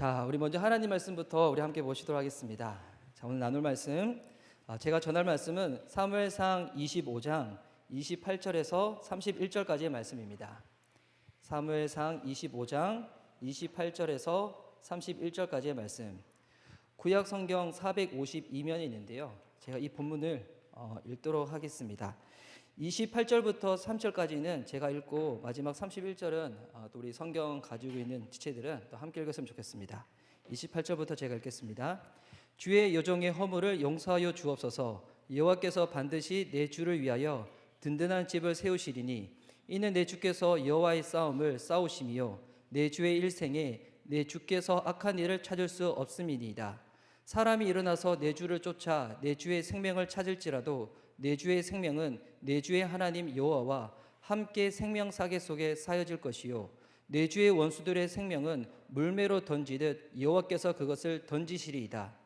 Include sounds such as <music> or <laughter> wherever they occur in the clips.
자, 우리 먼저 하나님 말씀부터 우리 함께 보시도록 하겠습니다. 자, 오늘 나눌 말씀 아, 제가 전할 말씀은 사무엘상 25장 28절에서 31절까지의 말씀입니다. 사무엘상 25장 28절에서 31절까지의 말씀. 구약 성경 452면이 있는데요. 제가 이 본문을 어, 읽도록 하겠습니다. 28절부터 3절까지는 제가 읽고 마지막 31절은 어, 또 우리 성경 가지고 있는 지체들은 또 함께 읽었으면 좋겠습니다. 28절부터 제가 읽겠습니다. 주의 여종의 허물을 용서하여 주옵소서. 여호와께서 반드시 내 주를 위하여 든든한 집을 세우시리니 이는 내 주께서 여호와의 싸움을 싸우심이요 내 주의 일생에 내 주께서 악한 일을 찾을 수 없음이니이다. 사람이 일어나서 내 주를 쫓아 내 주의 생명을 찾을지라도 내 주의 생명은 내 주의 하나님 여호와와 함께 생명 사계 속에 사여질 것이요 내 주의 원수들의 생명은 물매로 던지듯 여호와께서 그것을 던지시리이다.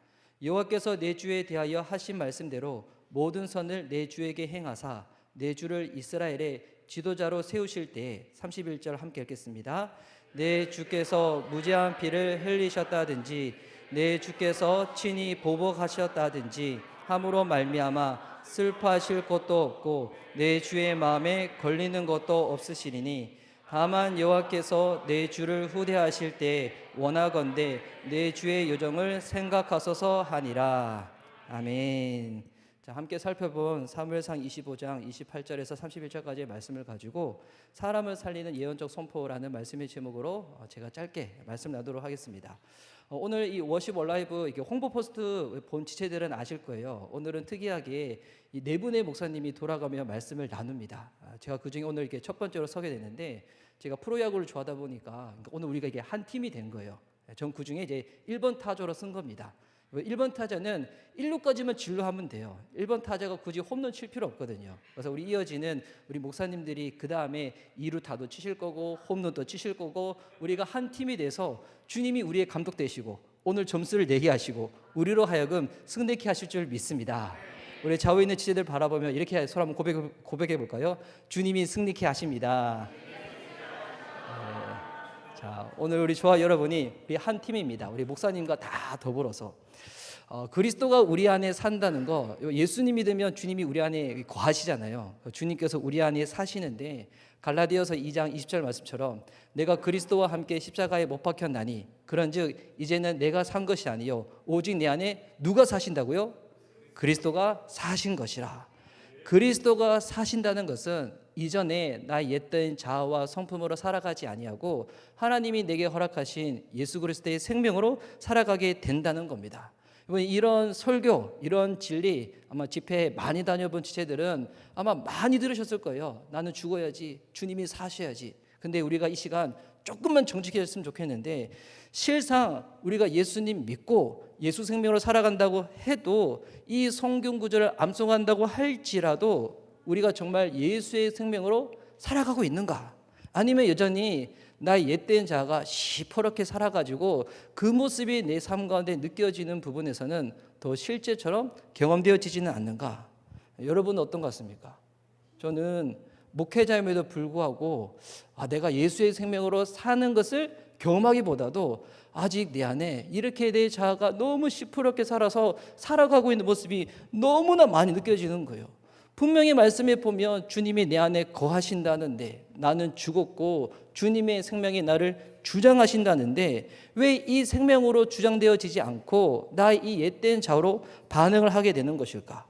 여호와께서 내 주에 대하여 하신 말씀대로 모든 선을 내 주에게 행하사 내 주를 이스라엘의 지도자로 세우실 때에 31절 함께 읽겠습니다. 내 주께서 무죄한 피를 흘리셨다든지 내 주께서 친히 보복하셨다든지 함으로 말미암아 슬퍼하실 것도 없고 내 주의 마음에 걸리는 것도 없으시리니 다만 여호와께서 내 주를 후대하실 때 원하건대 내 주의 요정을 생각하소서 하니라 아멘. 자, 함께 살펴본 사무엘상 25장 28절에서 31절까지의 말씀을 가지고 사람을 살리는 예언적 선포라는 말씀의 제목으로 어, 제가 짧게 말씀 나누도록 하겠습니다. 어, 오늘 이 워십 얼라이브 이렇게 홍보 포스트 본 지체들은 아실 거예요. 오늘은 특이하게 이네 분의 목사님이 돌아가며 말씀을 나눕니다. 아, 제가 그 중에 오늘 이렇게 첫 번째로 서게 되는데 제가 프로야구를 좋아하다 보니까 오늘 우리가 이게 한 팀이 된 거예요. 전 그 중에 이제 1번 타자로 쓴 겁니다. 1번 타자는 1루까지만 진루하면 돼요. 1번 타자가 굳이 홈런 칠 필요 없거든요. 그래서 우리 이어지는 우리 목사님들이 그 다음에 2루 타도 치실 거고 홈런도 치실 거고 우리가 한 팀이 돼서 주님이 우리의 감독 되시고 오늘 점수를 내게 하시고 우리로 하여금 승리케 하실 줄 믿습니다. 우리 좌우에 있는 지체들 바라보며 이렇게 서로 한번 고백, 고백해 볼까요? 주님이 승리케 하십니다. 네. 자, 오늘 우리 조화 여러분이 우리 한 팀입니다. 우리 목사님과 다 더불어서 어, 그리스도가 우리 안에 산다는 거 예수님 믿으면 주님이 우리 안에 거하시잖아요. 주님께서 우리 안에 사시는데 갈라디아서 2장 20절 말씀처럼 내가 그리스도와 함께 십자가에 못 박혔나니 그런즉 이제는 내가 산 것이 아니요 오직 내 안에 누가 사신다고요? 그리스도가 사신 것이라. 그리스도가 사신다는 것은 이전에 나 옛된 자아와 성품으로 살아가지 아니하고 하나님이 내게 허락하신 예수 그리스도의 생명으로 살아가게 된다는 겁니다. 이런 설교, 이런 진리 아마 집회 많이 다녀본 지체들은 아마 많이 들으셨을 거예요. 나는 죽어야지, 주님이 사셔야지. 근데 우리가 이 시간 조금만 정직해졌으면 좋겠는데 실상 우리가 예수님 믿고 예수 생명으로 살아간다고 해도 이 성경 구절을 암송한다고 할지라도 우리가 정말 예수의 생명으로 살아가고 있는가? 아니면 여전히 나의 옛된 자가 시퍼렇게 살아가지고 그 모습이 내 삶 가운데 느껴지는 부분에서는 더 실제처럼 경험되어지지는 않는가? 여러분은 어떤 것 같습니까? 저는 목회자임에도 불구하고 아, 내가 예수의 생명으로 사는 것을 경험하기보다도 아직 내 안에 이렇게 내 자아가 너무 시퍼렇게 살아서 살아가고 있는 모습이 너무나 많이 느껴지는 거예요. 분명히 말씀에 보면 주님이 내 안에 거하신다는데 나는 죽었고 주님의 생명이 나를 주장하신다는데 왜 이 생명으로 주장되어지지 않고 나이 옛된 자로 반응을 하게 되는 것일까?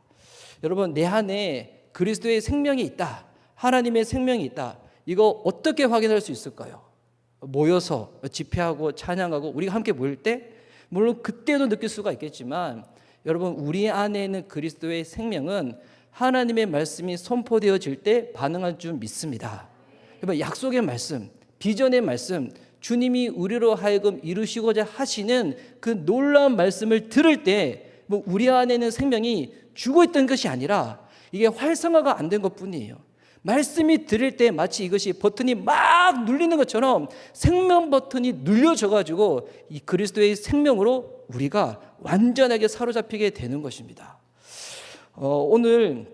여러분 내 안에 그리스도의 생명이 있다. 하나님의 생명이 있다. 이거 어떻게 확인할 수 있을까요? 모여서 집회하고 찬양하고 우리가 함께 모일 때 물론 그때도 느낄 수가 있겠지만 여러분 우리 안에 있는 그리스도의 생명은 하나님의 말씀이 선포되어질 때 반응할 줄 믿습니다. 여러분 약속의 말씀, 비전의 말씀, 주님이 우리로 하여금 이루시고자 하시는 그 놀라운 말씀을 들을 때 뭐 우리 안에는 생명이 죽어 있던 것이 아니라 이게 활성화가 안 된 것뿐이에요. 말씀이 들을 때 마치 이것이 버튼이 막 눌리는 것처럼 생명 버튼이 눌려져 가지고 이 그리스도의 생명으로 우리가 완전하게 사로잡히게 되는 것입니다. 어, 오늘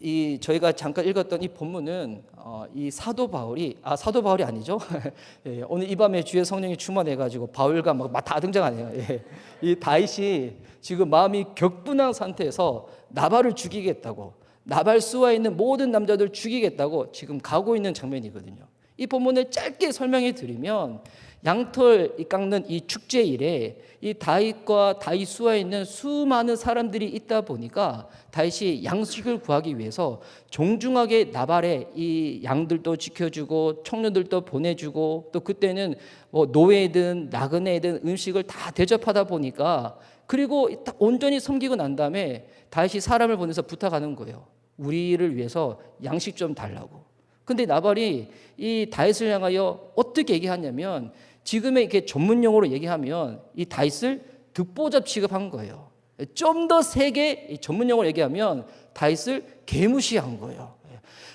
이 저희가 잠깐 읽었던 이 본문은 어, 이 사도 바울이 아 사도 바울이 아니죠. <laughs> 예, 오늘 이 밤에 주의 성령이 충만해가지고 바울과 막 다 등장하네요. 예. 이 다윗이 지금 마음이 격분한 상태에서 나발을 죽이겠다고 나발 수와 있는 모든 남자들 죽이겠다고 지금 가고 있는 장면이거든요. 이 본문을 짧게 설명해 드리면 양털 깎는 이 축제일에 이 다윗과 다윗 수하에 있는 수많은 사람들이 있다 보니까 다윗이 양식을 구하기 위해서 종중하게 나발에 이 양들도 지켜주고 청년들도 보내주고 또 그때는 뭐 노예든 나그네든 음식을 다 대접하다 보니까 그리고 딱 온전히 섬기고 난 다음에 다윗이 사람을 보내서 부탁하는 거예요. 우리를 위해서 양식 좀 달라고. 근데 나발이 이 다윗을 향하여 어떻게 얘기하냐면 지금의 이렇게 전문 용어로 얘기하면 이 다윗을 득보잡 취급한 거예요. 좀 더 세게 전문 용어로 얘기하면 다윗을 개무시한 거예요.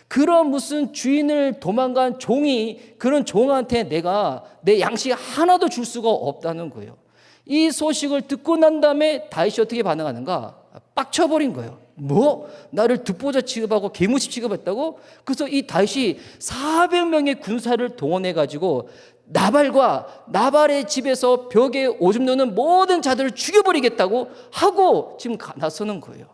그런 무슨 주인을 도망간 종이 그런 종한테 내가 내 양식 하나도 줄 수가 없다는 거예요. 이 소식을 듣고 난 다음에 다윗이 어떻게 반응하는가? 빡쳐버린 거예요. 뭐? 나를 득보자 취급하고 개무시 취급했다고? 그래서 이 다윗이 400명의 군사를 동원해 가지고 나발과 나발의 집에서 벽에 오줌 누는 모든 자들을 죽여버리겠다고 하고 지금 나서는 거예요.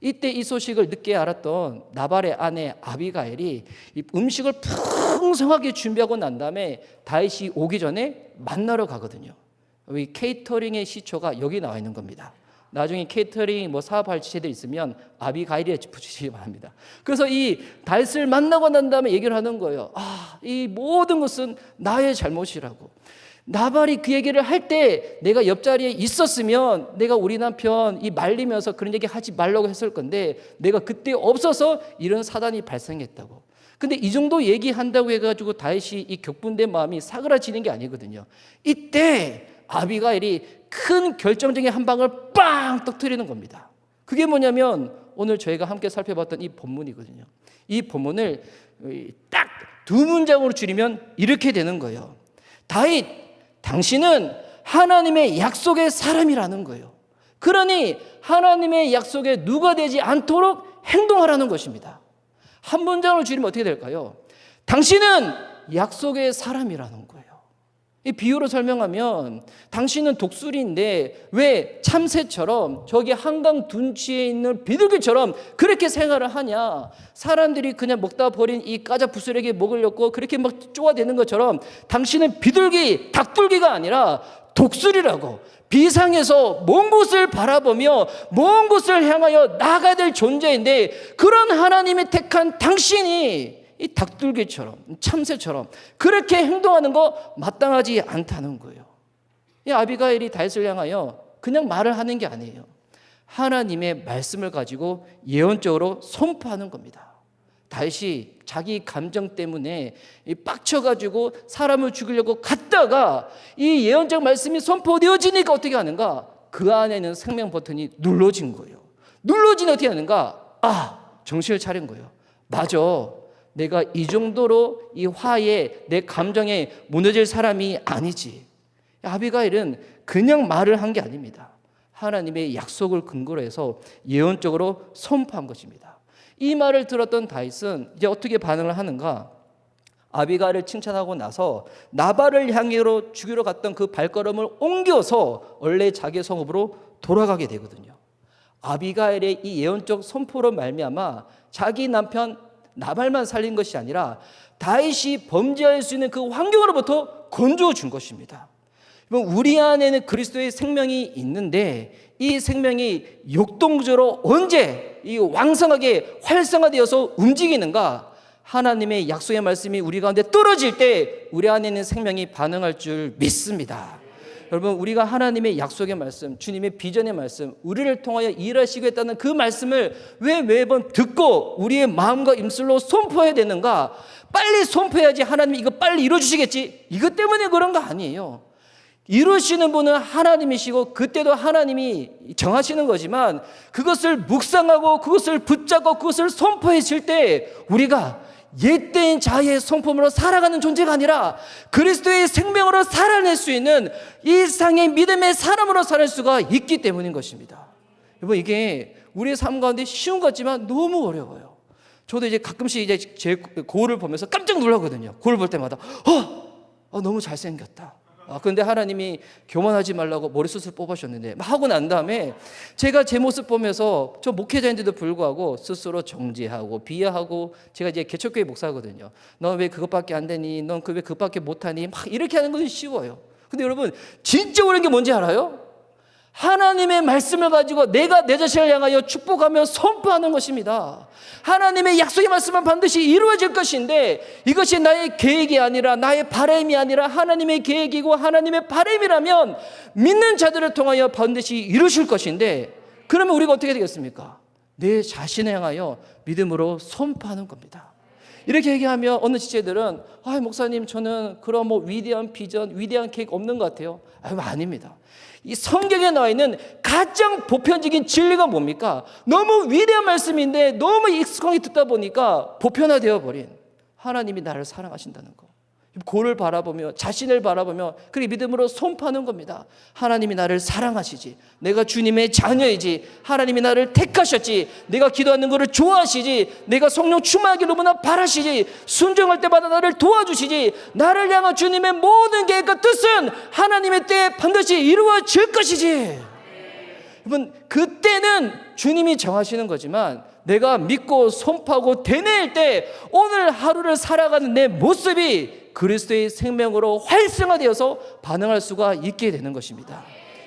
이때 이 소식을 늦게 알았던 나발의 아내 아비가엘이 음식을 풍성하게 준비하고 난 다음에 다윗이 오기 전에 만나러 가거든요. 이 케이터링의 시초가 여기 나와 있는 겁니다. 나중에 케이터링 뭐 사업할 지체들 있으면 아비가일에 붙이시기 바랍니다. 그래서 이 달스를 만나고 난 다음에 얘기를 하는 거예요. 아, 이 모든 것은 나의 잘못이라고. 나발이 그 얘기를 할 때 내가 옆자리에 있었으면 내가 우리 남편 이 말리면서 그런 얘기 하지 말라고 했을 건데 내가 그때 없어서 이런 사단이 발생했다고. 근데 이 정도 얘기한다고 해가지고 다윗이 이 격분된 마음이 사그라지는 게 아니거든요. 이때 아비가일이 큰 결정적인 한 방을 빵 터뜨리는 겁니다. 그게 뭐냐면 오늘 저희가 함께 살펴봤던 이 본문이거든요. 이 본문을 딱 두 문장으로 줄이면 이렇게 되는 거예요. 다윗, 당신은 하나님의 약속의 사람이라는 거예요. 그러니 하나님의 약속에 누가 되지 않도록 행동하라는 것입니다. 한 문장으로 줄이면 어떻게 될까요? 당신은 약속의 사람이라는 거예요. 이 비유로 설명하면 당신은 독수리인데 왜 참새처럼 저기 한강 둔치에 있는 비둘기처럼 그렇게 생활을 하냐? 사람들이 그냥 먹다 버린 이 까자 부스레기 먹으려고 그렇게 막 쪼아대는 것처럼 당신은 비둘기, 닭둘기가 아니라 독수리라고 비상에서 먼 곳을 바라보며 먼 곳을 향하여 나가야 될 존재인데 그런 하나님이 택한 당신이 이 닭둘기처럼 참새처럼 그렇게 행동하는 거 마땅하지 않다는 거예요. 이 아비가일이 다윗을 향하여 그냥 말을 하는 게 아니에요. 하나님의 말씀을 가지고 예언적으로 선포하는 겁니다. 다윗이 자기 감정 때문에 빡쳐가지고 사람을 죽이려고 갔다가 이 예언적 말씀이 선포되어지니까 어떻게 하는가? 그 안에는 생명 버튼이 눌러진 거예요. 눌러진 어떻게 하는가? 아, 정신을 차린 거예요. 맞아. 내가 이 정도로 이 화에 내 감정에 무너질 사람이 아니지. 아비가일은 그냥 말을 한 게 아닙니다. 하나님의 약속을 근거로 해서 예언적으로 선포한 것입니다. 이 말을 들었던 다윗은 이제 어떻게 반응을 하는가? 아비가를 칭찬하고 나서 나발을 향해로 죽이러 갔던 그 발걸음을 옮겨서 원래 자기 성읍으로 돌아가게 되거든요. 아비가엘의 이 예언적 선포로 말미암아 자기 남편 나발만 살린 것이 아니라 다윗이 범죄할 수 있는 그 환경으로부터 건져 준 것입니다. 우리 안에는 그리스도의 생명이 있는데 이 생명이 역동적으로 언제 이 왕성하게 활성화되어서 움직이는가? 하나님의 약속의 말씀이 우리 가운데 떨어질 때 우리 안에 있는 생명이 반응할 줄 믿습니다. 여러분 우리가 하나님의 약속의 말씀, 주님의 비전의 말씀, 우리를 통하여 일하시겠다는 그 말씀을 왜 매번 듣고 우리의 마음과 입술로 선포해야 되는가? 빨리 선포해야지 하나님이 이거 빨리 이루어 주시겠지. 이것 때문에 그런 거 아니에요. 이루시는 분은 하나님이시고 그때도 하나님이 정하시는 거지만 그것을 묵상하고 그것을 붙잡고 그것을 선포했을 때 우리가 옛된 자의 성품으로 살아가는 존재가 아니라 그리스도의 생명으로 살아낼 수 있는 일상의 믿음의 사람으로 살 수가 있기 때문인 것입니다. 여러분 이게 우리의 삶 가운데 쉬운 것 같지만 너무 어려워요. 저도 이제 가끔씩 이제 제 거울을 보면서 깜짝 놀라거든요. 거울 볼 때마다 어, 어 너무 잘생겼다. 아, 근데 하나님이 교만하지 말라고 머리숱을 뽑으셨는데 막 하고 난 다음에 제가 제 모습 보면서 저 목회자인데도 불구하고 스스로 정지하고 비하하고 제가 이제 개척교회 목사거든요. 넌왜 그것밖에 안 되니? 넌 그 왜 그것밖에 못하니? 막 이렇게 하는 것은 쉬워요. 근데 여러분 진짜 어려운 게 뭔지 알아요? 하나님의 말씀을 가지고 내가 내 자신을 향하여 축복하며 선포하는 것입니다. 하나님의 약속의 말씀은 반드시 이루어질 것인데 이것이 나의 계획이 아니라 나의 바람이 아니라 하나님의 계획이고 하나님의 바람이라면 믿는 자들을 통하여 반드시 이루실 것인데 그러면 우리가 어떻게 되겠습니까? 내 자신을 향하여 믿음으로 선포하는 겁니다. 이렇게 얘기하면 어느 지체들은 아 목사님 저는 그런 뭐 위대한 비전, 위대한 계획 없는 것 같아요. 아유 아닙니다. 이 성경에 나와 있는 가장 보편적인 진리가 뭡니까? 너무 위대한 말씀인데 너무 익숙하게 듣다 보니까 보편화되어 버린 하나님이 나를 사랑하신다는 거. 고를 바라보며 자신을 바라보며 그리 믿음으로 손파는 겁니다. 하나님이 나를 사랑하시지. 내가 주님의 자녀이지. 하나님이 나를 택하셨지. 내가 기도하는 것을 좋아하시지. 내가 성령 충만하기 너무나 바라시지. 순종할 때마다 나를 도와주시지. 나를 향한 주님의 모든 계획과 뜻은 하나님의 때에 반드시 이루어질 것이지. 여러분 그때는 주님이 정하시는 거지만 내가 믿고 손파고 되뇌일 때 오늘 하루를 살아가는 내 모습이 그리스도의 생명으로 활성화되어서 반응할 수가 있게 되는 것입니다.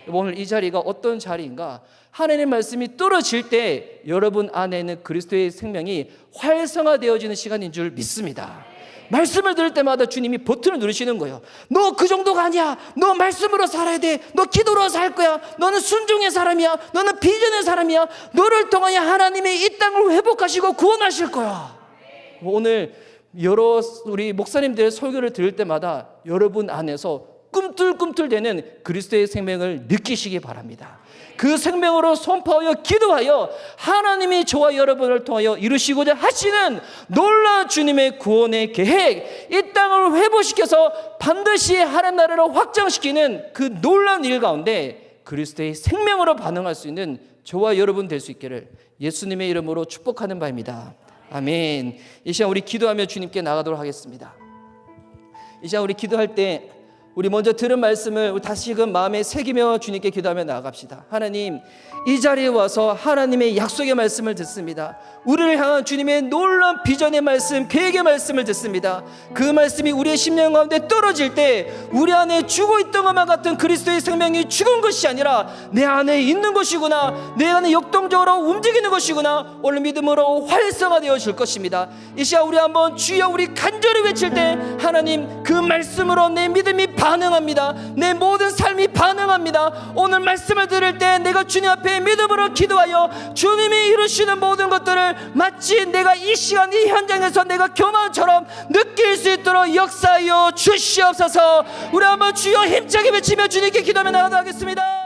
오늘 이 자리가 어떤 자리인가? 하나님의 말씀이 떨어질 때 여러분 안에는 그리스도의 생명이 활성화되어지는 시간인 줄 믿습니다. 말씀을 들을 때마다 주님이 버튼을 누르시는 거예요. 너 그 정도가 아니야. 너 말씀으로 살아야 돼. 너 기도로 살 거야. 너는 순종의 사람이야. 너는 비전의 사람이야. 너를 통하여 하나님이 이 땅을 회복하시고 구원하실 거야. 오늘 여러 우리 목사님들의 설교를 들을 때마다 여러분 안에서 꿈틀꿈틀대는 그리스도의 생명을 느끼시기 바랍니다. 그 생명으로 선포하여 기도하여 하나님이 저와 여러분을 통하여 이루시고자 하시는 놀라운 주님의 구원의 계획, 이 땅을 회복시켜서 반드시 하나님 나라를 확장시키는 그 놀라운 일 가운데 그리스도의 생명으로 반응할 수 있는 저와 여러분 될 수 있기를 예수님의 이름으로 축복하는 바입니다. 아멘. 이 시간 우리 기도하며 주님께 나가도록 하겠습니다. 이 시간 우리 기도할 때 우리 먼저 들은 말씀을 다시금 마음에 새기며 주님께 기도하며 나아갑시다. 하나님, 이 자리에 와서 하나님의 약속의 말씀을 듣습니다. 우리를 향한 주님의 놀라운 비전의 말씀, 계획의 말씀을 듣습니다. 그 말씀이 우리의 심령 가운데 떨어질 때 우리 안에 죽어 있던 것만 같은 그리스도의 생명이 죽은 것이 아니라 내 안에 있는 것이구나. 내 안에 역동적으로 움직이는 것이구나. 오늘 믿음으로 활성화 되어질 것입니다. 이 시간 우리 한번 주여 우리 간절히 외칠 때 하나님 그 말씀으로 내 믿음이 반응합니다. 내 모든 삶이 반응합니다. 오늘 말씀을 들을 때 내가 주님 앞에 믿음으로 기도하여 주님이 이루시는 모든 것들을 마치 내가 이 시간 이 현장에서 내가 교만처럼 느낄 수 있도록 역사하여 주시옵소서. 우리 한번 주여 힘차게 외치며 주님께 기도하며 나가도록 하겠습니다.